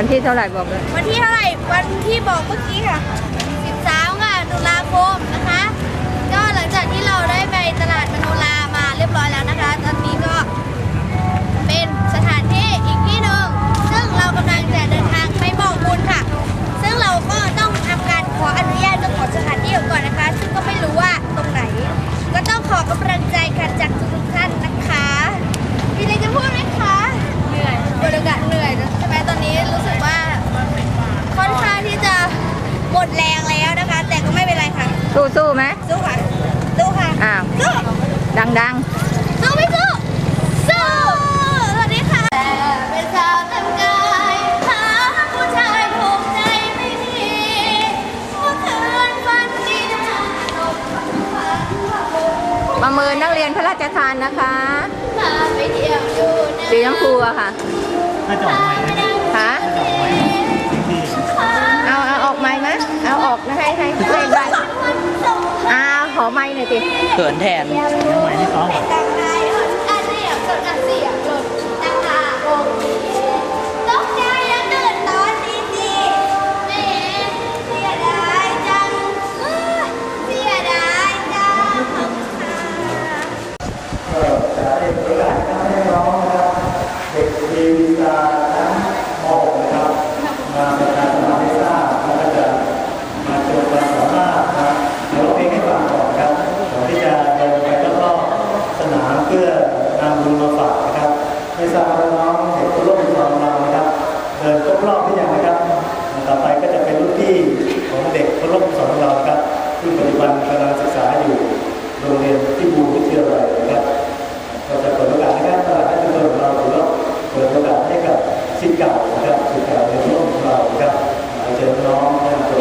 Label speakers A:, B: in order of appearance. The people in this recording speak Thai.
A: วันที่เท่าไหร่บอกเลย
B: วันที่เท่าไหร่ วันที่บอกเมื่อกี้ค่ะ สู้สู้ไหมสู้ค่ะ
A: สู้
B: ค่ะ
A: อ้าว
B: สู้
A: ดังดัง
B: สู้ไม่สู้ สู้ สวัสดีค่ะแต่เป็นสาวทำกายหาผู้ชายถูกใจไม่มีเมื่อคืนฝันดีนะตกฝันฝันว่าโอ้
A: ๆประเมินนักเรียนพระราชทานนะคะ
B: พาไปเที่ยวอยู่นะ
A: สีชมพูอะค่ะ
C: น่าจะออกใหม่นะเนี่ย
A: คะ ไม้หน่อยสิ
D: เขินแทน
C: ยังใหม่ที่ซ้อม
B: ดังไงอั ขอ
C: งเด็กพลบของเราครับซึ่งปัจจุบันกำลังศึกษาอยู่โรงเรียนที่บูรพิทยาลัยนะครับเราจะเปิดโอกาสให้การตลาดให้ทุกคนเราถือว่าเปิดโอกาสให้กับสิทธิ์เก่านะครับสิทธิ์เก่าในร่วมของเราครับอาชิญน้องนะครับ